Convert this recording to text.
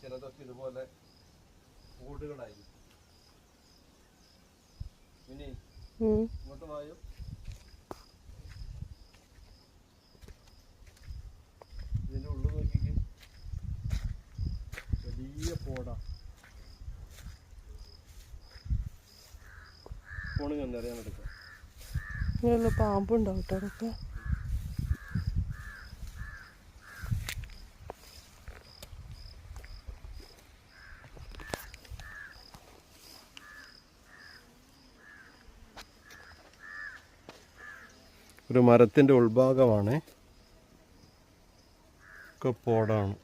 ചിലതൊക്കെ ഇതുപോലെ കൂടുകളായിരിക്കും. ഇനി. ഇങ്ങോട്ട് വായോ? ഇതിന്റെ ഉള്ളു നോക്കിക്ക്. വലിയ പോട. ഫോണ് അറിയാൻ എടുക്കാം പാമ്പുണ്ടാവും കേട്ടോ അതൊക്കെ. ഒരു മരത്തിന്റെ ഉൾഭാഗമാണ്. കപ്പോടാണ് പോടാണ്.